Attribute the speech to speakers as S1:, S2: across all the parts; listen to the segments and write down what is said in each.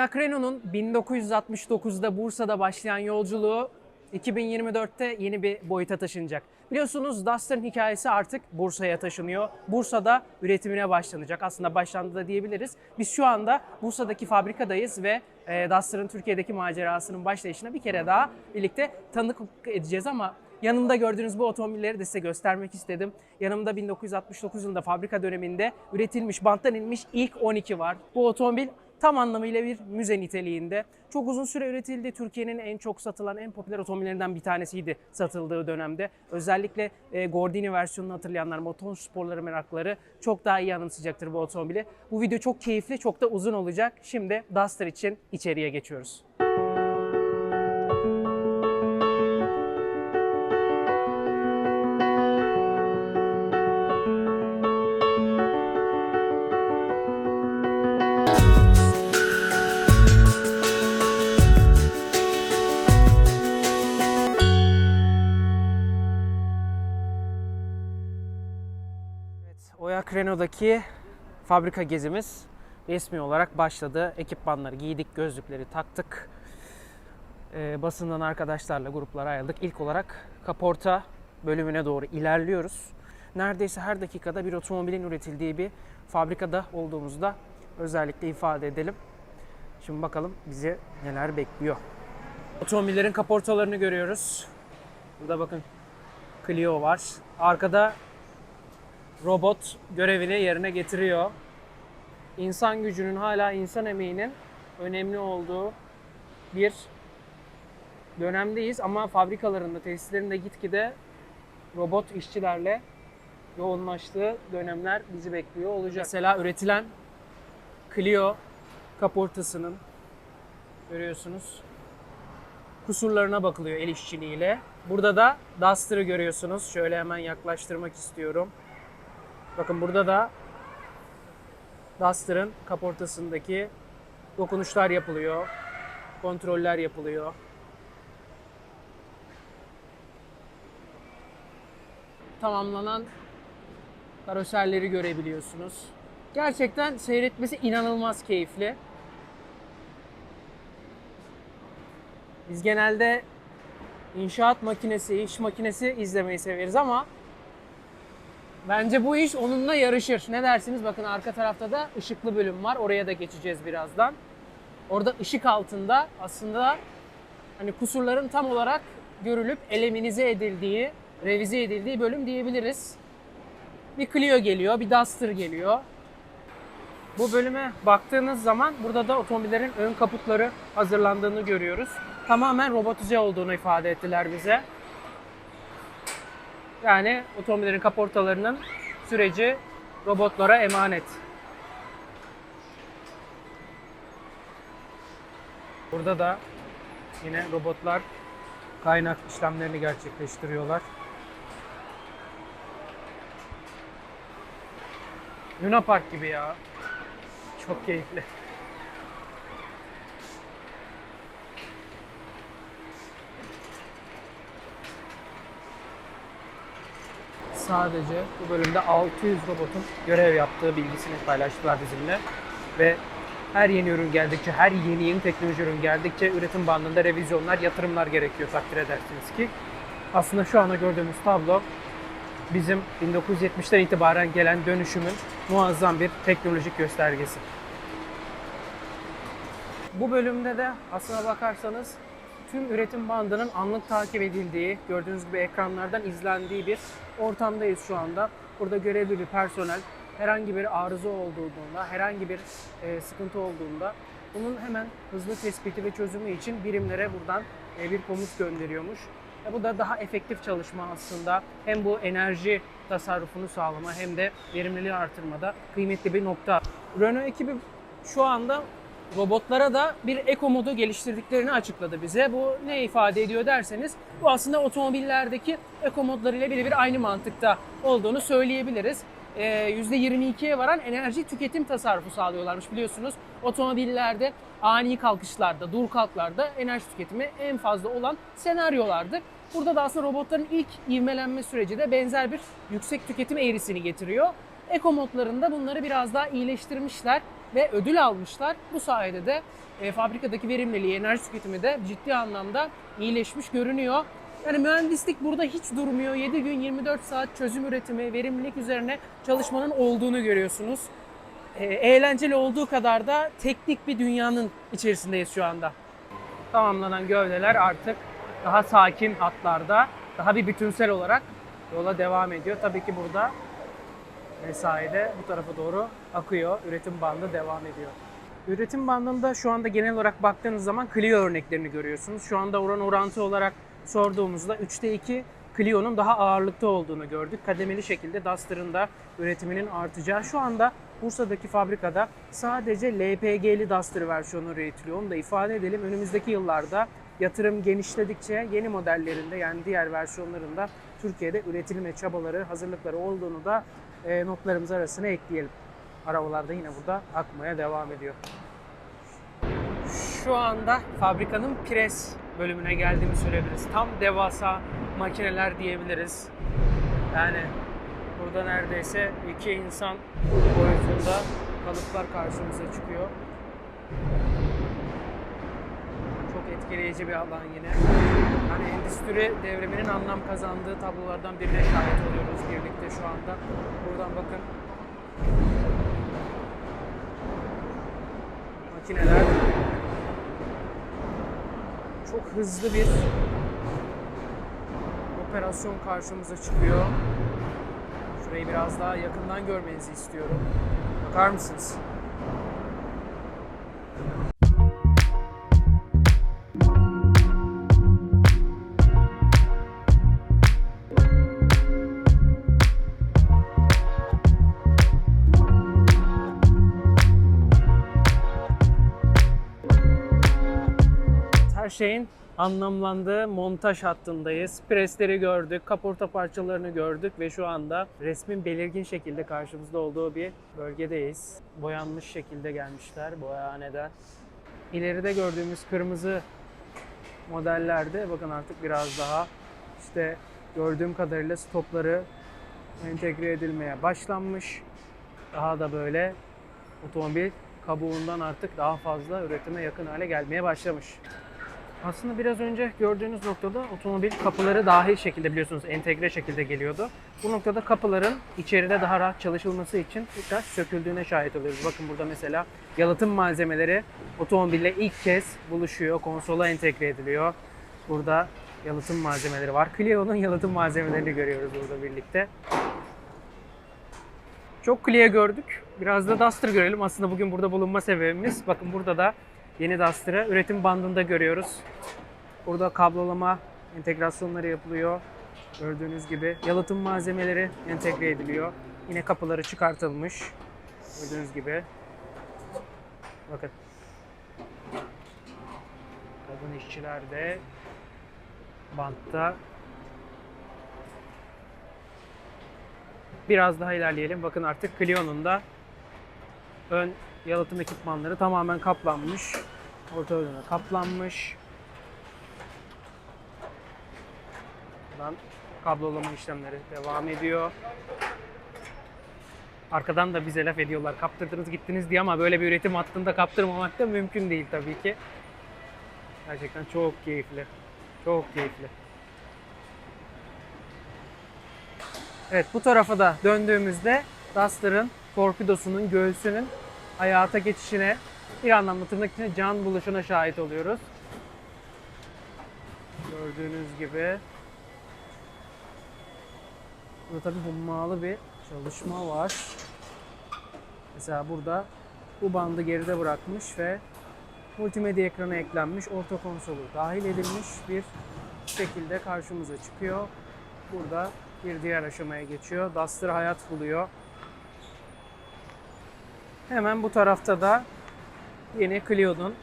S1: Renault'un 1969'da Bursa'da başlayan yolculuğu 2024'te yeni bir boyuta taşınacak. Biliyorsunuz Duster'ın hikayesi artık Bursa'ya taşınıyor. Bursa'da üretimine başlanacak. Aslında başlandı da diyebiliriz. Biz şu anda Bursa'daki fabrikadayız ve e, Duster'ın Türkiye'deki macerasının başlayışına bir kere daha birlikte tanık edeceğiz ama Yanımda gördüğünüz bu otomobilleri de size göstermek istedim. Yanımda 1969 yılında fabrika döneminde üretilmiş, banttan inmiş ilk 12 var. Bu otomobil tam anlamıyla bir müze niteliğinde. Çok uzun süre üretildi. Türkiye'nin en çok satılan, en popüler otomobillerinden bir tanesiydi satıldığı dönemde. Özellikle e, Gordini versiyonunu hatırlayanlar, motor sporları merakları çok daha iyi anımsayacaktır bu otomobili. Bu video çok keyifli, çok da uzun olacak. Şimdi Duster için içeriye geçiyoruz. Renault'daki fabrika gezimiz resmi olarak başladı. Ekipmanları giydik, gözlükleri taktık. Ee, basından arkadaşlarla gruplara ayrıldık. İlk olarak kaporta bölümüne doğru ilerliyoruz. Neredeyse her dakikada bir otomobilin üretildiği bir fabrikada olduğumuzda özellikle ifade edelim. Şimdi bakalım bizi neler bekliyor. Otomobillerin kaportalarını görüyoruz. Burada bakın Clio var. Arkada robot görevini yerine getiriyor. İnsan gücünün hala insan emeğinin önemli olduğu bir dönemdeyiz ama fabrikalarında, tesislerinde gitgide robot işçilerle yoğunlaştığı dönemler bizi bekliyor olacak. Mesela üretilen Clio kaportasının görüyorsunuz kusurlarına bakılıyor el işçiliğiyle. Burada da Duster'ı görüyorsunuz. Şöyle hemen yaklaştırmak istiyorum. Bakın burada da Duster'ın kaportasındaki dokunuşlar yapılıyor. Kontroller yapılıyor. Tamamlanan karoserleri görebiliyorsunuz. Gerçekten seyretmesi inanılmaz keyifli. Biz genelde inşaat makinesi, iş makinesi izlemeyi severiz ama Bence bu iş onunla yarışır. Ne dersiniz? Bakın arka tarafta da ışıklı bölüm var. Oraya da geçeceğiz birazdan. Orada ışık altında aslında hani kusurların tam olarak görülüp eleminize edildiği, revize edildiği bölüm diyebiliriz. Bir Clio geliyor, bir Duster geliyor. Bu bölüme baktığınız zaman burada da otomobillerin ön kaputları hazırlandığını görüyoruz. Tamamen robotize olduğunu ifade ettiler bize. Yani otomobillerin kaportalarının süreci robotlara emanet. Burada da yine robotlar kaynak işlemlerini gerçekleştiriyorlar. Luna Park gibi ya. Çok keyifli. Sadece bu bölümde 600 robotun görev yaptığı bilgisini paylaştılar bizimle. Ve her yeni ürün geldikçe, her yeni yeni teknoloji ürün geldikçe üretim bandında revizyonlar, yatırımlar gerekiyor takdir edersiniz ki. Aslında şu anda gördüğümüz tablo bizim 1970'ten itibaren gelen dönüşümün muazzam bir teknolojik göstergesi. Bu bölümde de aslına bakarsanız tüm üretim bandının anlık takip edildiği, gördüğünüz gibi ekranlardan izlendiği bir ortamdayız şu anda. Burada görevli bir personel herhangi bir arıza olduğunda, herhangi bir e, sıkıntı olduğunda bunun hemen hızlı tespiti ve çözümü için birimlere buradan e, bir komut gönderiyormuş. E, bu da daha efektif çalışma aslında. Hem bu enerji tasarrufunu sağlama hem de verimliliği artırmada kıymetli bir nokta. Renault ekibi şu anda robotlara da bir eko modu geliştirdiklerini açıkladı bize. Bu ne ifade ediyor derseniz bu aslında otomobillerdeki eko modlarıyla birebir aynı mantıkta olduğunu söyleyebiliriz. Ee, %22'ye varan enerji tüketim tasarrufu sağlıyorlarmış biliyorsunuz. Otomobillerde ani kalkışlarda, dur kalklarda enerji tüketimi en fazla olan senaryolardır. Burada da aslında robotların ilk ivmelenme süreci de benzer bir yüksek tüketim eğrisini getiriyor. Eko modlarında bunları biraz daha iyileştirmişler. Ve ödül almışlar. Bu sayede de e, fabrikadaki verimliliği, enerji tüketimi de ciddi anlamda iyileşmiş görünüyor. Yani mühendislik burada hiç durmuyor. 7 gün 24 saat çözüm üretimi, verimlilik üzerine çalışmanın olduğunu görüyorsunuz. E, eğlenceli olduğu kadar da teknik bir dünyanın içerisindeyiz şu anda. Tamamlanan gövdeler artık daha sakin hatlarda, daha bir bütünsel olarak yola devam ediyor. Tabii ki burada mesai de bu tarafa doğru akıyor. Üretim bandı devam ediyor. Üretim bandında şu anda genel olarak baktığınız zaman Clio örneklerini görüyorsunuz. Şu anda oran orantı olarak sorduğumuzda 3'te 2 Clio'nun daha ağırlıkta olduğunu gördük. Kademeli şekilde Duster'ın da üretiminin artacağı. Şu anda Bursa'daki fabrikada sadece LPG'li Duster versiyonu üretiliyor. Onu da ifade edelim. Önümüzdeki yıllarda yatırım genişledikçe yeni modellerinde yani diğer versiyonlarında Türkiye'de üretilme çabaları, hazırlıkları olduğunu da e, notlarımız arasına ekleyelim. Arabalar da yine burada akmaya devam ediyor. Şu anda fabrikanın pres bölümüne geldiğimi söyleyebiliriz. Tam devasa makineler diyebiliriz. Yani burada neredeyse iki insan boyutunda kalıplar karşımıza çıkıyor. Etkileyici bir alan yine. Hani endüstri devriminin anlam kazandığı tablolardan birine şahit oluyoruz birlikte şu anda. Buradan bakın. Makineler çok hızlı bir operasyon karşımıza çıkıyor. Şurayı biraz daha yakından görmenizi istiyorum. Bakar mısınız? Şeyin anlamlandığı montaj hattındayız. Presleri gördük, kaporta parçalarını gördük ve şu anda resmin belirgin şekilde karşımızda olduğu bir bölgedeyiz. Boyanmış şekilde gelmişler boyahaneden. İleride gördüğümüz kırmızı modellerde bakın artık biraz daha işte gördüğüm kadarıyla stopları entegre edilmeye başlanmış. Daha da böyle otomobil kabuğundan artık daha fazla üretime yakın hale gelmeye başlamış. Aslında biraz önce gördüğünüz noktada otomobil kapıları dahil şekilde biliyorsunuz entegre şekilde geliyordu. Bu noktada kapıların içeride daha rahat çalışılması için tekrar söküldüğüne şahit oluyoruz. Bakın burada mesela yalıtım malzemeleri otomobille ilk kez buluşuyor, konsola entegre ediliyor. Burada yalıtım malzemeleri var. Clio'nun yalıtım malzemelerini görüyoruz burada birlikte. Çok Clio gördük. Biraz da Duster görelim. Aslında bugün burada bulunma sebebimiz. Bakın burada da yeni Duster'ı üretim bandında görüyoruz. Burada kablolama entegrasyonları yapılıyor. Gördüğünüz gibi yalıtım malzemeleri entegre ediliyor. Yine kapıları çıkartılmış. Gördüğünüz gibi. Bakın. Kadın işçiler de bantta Biraz daha ilerleyelim. Bakın artık Clio'nun da ön yalıtım ekipmanları tamamen kaplanmış. Orta bölümü kaplanmış. Buradan kablolama işlemleri devam ediyor. Arkadan da bize laf ediyorlar. Kaptırdınız gittiniz diye ama böyle bir üretim hattında kaptırmamak da mümkün değil tabii ki. Gerçekten çok keyifli. Çok keyifli. Evet bu tarafa da döndüğümüzde Duster'ın torpidosunun göğsünün hayata geçişine bir anlamda tırnak içinde can buluşuna şahit oluyoruz. Gördüğünüz gibi burada tabi hummalı bir çalışma var. Mesela burada bu bandı geride bırakmış ve multimedya ekranı eklenmiş, orta konsolu dahil edilmiş bir şekilde karşımıza çıkıyor. Burada bir diğer aşamaya geçiyor. Duster hayat buluyor. Hemen bu tarafta da yeni Clio'nun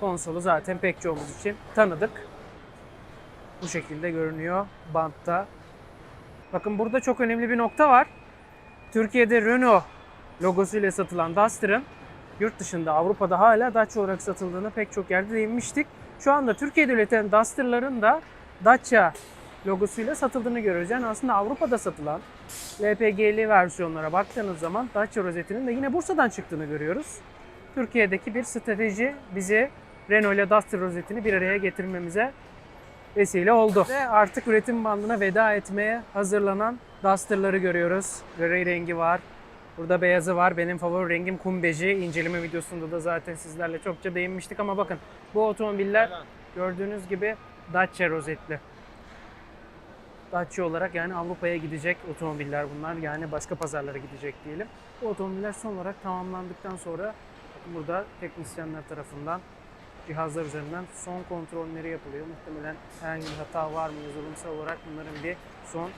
S1: konsolu zaten pek çoğumuz için tanıdık. Bu şekilde görünüyor bantta. Bakın burada çok önemli bir nokta var. Türkiye'de Renault logosuyla satılan Duster'ın yurt dışında Avrupa'da hala Dacia olarak satıldığını pek çok yerde değinmiştik. Şu anda Türkiye'de üretilen Duster'ların da Dacia logosuyla satıldığını görüyoruz. Yani aslında Avrupa'da satılan LPG'li versiyonlara baktığınız zaman Dacia rozetinin de yine Bursa'dan çıktığını görüyoruz. Türkiye'deki bir strateji bizi Renault ile Duster rozetini bir araya getirmemize vesile oldu. Ve artık üretim bandına veda etmeye hazırlanan Duster'ları görüyoruz. Gri rengi var. Burada beyazı var. Benim favori rengim kum beji. İnceleme videosunda da zaten sizlerle çokça değinmiştik ama bakın bu otomobiller gördüğünüz gibi Dacia rozetli. Dacia olarak yani Avrupa'ya gidecek otomobiller bunlar. Yani başka pazarlara gidecek diyelim. Bu otomobiller son olarak tamamlandıktan sonra burada teknisyenler tarafından cihazlar üzerinden son kontrolleri yapılıyor. Muhtemelen herhangi bir hata var mı yazılımsal olarak bunların bir son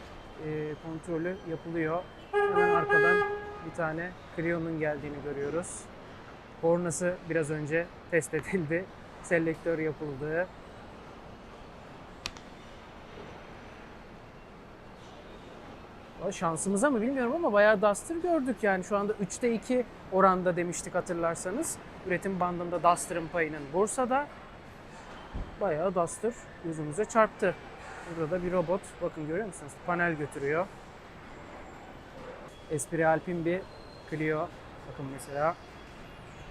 S1: e, kontrolü yapılıyor. Hemen arkadan bir tane Clio'nun geldiğini görüyoruz. Kornası biraz önce test edildi. Selektör yapıldı. Şansımıza mı bilmiyorum ama bayağı Duster gördük yani şu anda 3'te 2 oranda demiştik hatırlarsanız. Üretim bandında Duster'ın payının Bursa'da bayağı Duster yüzümüze çarptı. Burada da bir robot bakın görüyor musunuz panel götürüyor. Esprit Alpine bir Clio bakın mesela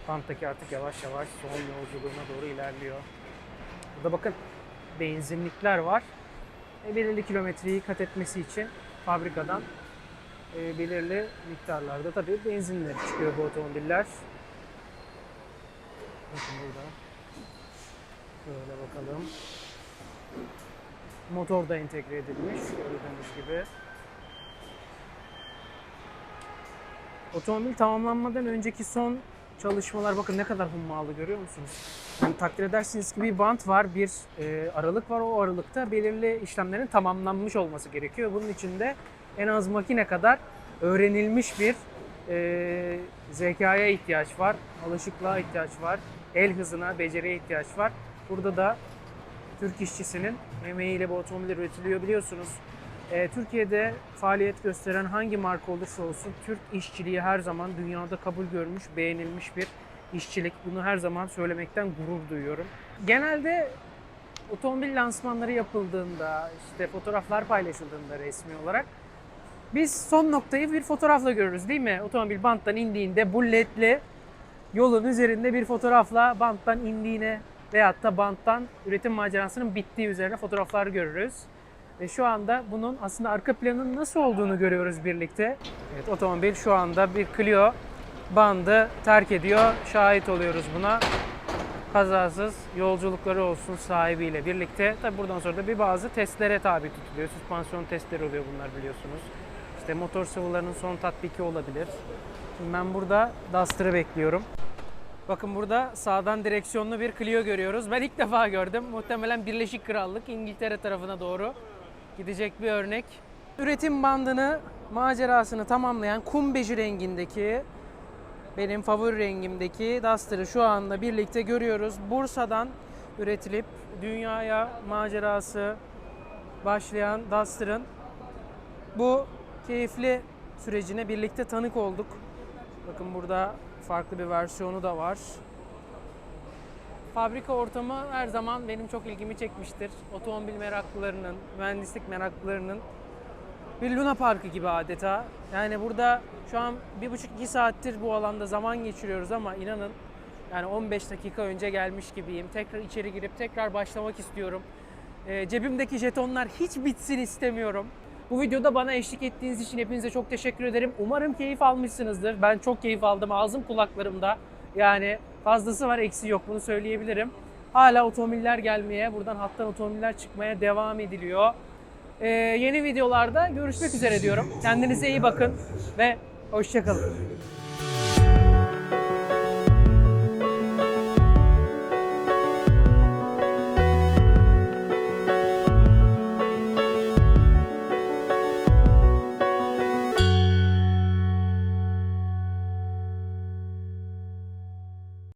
S1: Panttaki artık yavaş yavaş son yolculuğuna doğru ilerliyor. Burada bakın benzinlikler var. E, belirli kilometreyi kat etmesi için fabrikadan e, belirli miktarlarda tabii benzinleri çıkıyor bu otomobiller. Bakın burada. Şöyle bakalım. Motor da entegre edilmiş gördüğünüz gibi. Otomobil tamamlanmadan önceki son çalışmalar bakın ne kadar hummalı görüyor musunuz? Yani takdir edersiniz ki bir bant var, bir e, aralık var. O aralıkta belirli işlemlerin tamamlanmış olması gerekiyor. Bunun için de en az makine kadar öğrenilmiş bir e, zekaya ihtiyaç var, alışıklığa ihtiyaç var, el hızına, beceriye ihtiyaç var. Burada da Türk işçisinin emeğiyle bu otomobiller üretiliyor biliyorsunuz. Ee, Türkiye'de faaliyet gösteren hangi marka olursa olsun Türk işçiliği her zaman dünyada kabul görmüş, beğenilmiş bir işçilik. Bunu her zaman söylemekten gurur duyuyorum. Genelde otomobil lansmanları yapıldığında, işte fotoğraflar paylaşıldığında resmi olarak biz son noktayı bir fotoğrafla görürüz değil mi? Otomobil banttan indiğinde bu yolun üzerinde bir fotoğrafla banttan indiğine veyahut da banttan üretim macerasının bittiği üzerine fotoğraflar görürüz. Ve şu anda bunun aslında arka planının nasıl olduğunu görüyoruz birlikte. Evet otomobil şu anda bir Clio bandı terk ediyor. Şahit oluyoruz buna. Kazasız yolculukları olsun sahibiyle birlikte. Tabi buradan sonra da bir bazı testlere tabi tutuluyor. Süspansiyon testleri oluyor bunlar biliyorsunuz. İşte motor sıvılarının son tatbiki olabilir. Şimdi ben burada Duster'ı bekliyorum. Bakın burada sağdan direksiyonlu bir Clio görüyoruz. Ben ilk defa gördüm. Muhtemelen Birleşik Krallık İngiltere tarafına doğru gidecek bir örnek. Üretim bandını, macerasını tamamlayan kum beji rengindeki benim favori rengimdeki Duster'ı şu anda birlikte görüyoruz. Bursa'dan üretilip dünyaya macerası başlayan Duster'ın bu keyifli sürecine birlikte tanık olduk. Bakın burada farklı bir versiyonu da var. Fabrika ortamı her zaman benim çok ilgimi çekmiştir. Otomobil meraklılarının, mühendislik meraklılarının bir Luna Parkı gibi adeta. Yani burada şu an bir buçuk iki saattir bu alanda zaman geçiriyoruz ama inanın yani 15 dakika önce gelmiş gibiyim. Tekrar içeri girip tekrar başlamak istiyorum. Ee, cebimdeki jetonlar hiç bitsin istemiyorum. Bu videoda bana eşlik ettiğiniz için hepinize çok teşekkür ederim. Umarım keyif almışsınızdır. Ben çok keyif aldım. Ağzım kulaklarımda. Yani fazlası var eksi yok bunu söyleyebilirim. Hala otomobiller gelmeye, buradan hattan otomobiller çıkmaya devam ediliyor. Ee, yeni videolarda görüşmek üzere diyorum. Kendinize iyi bakın ve hoşçakalın.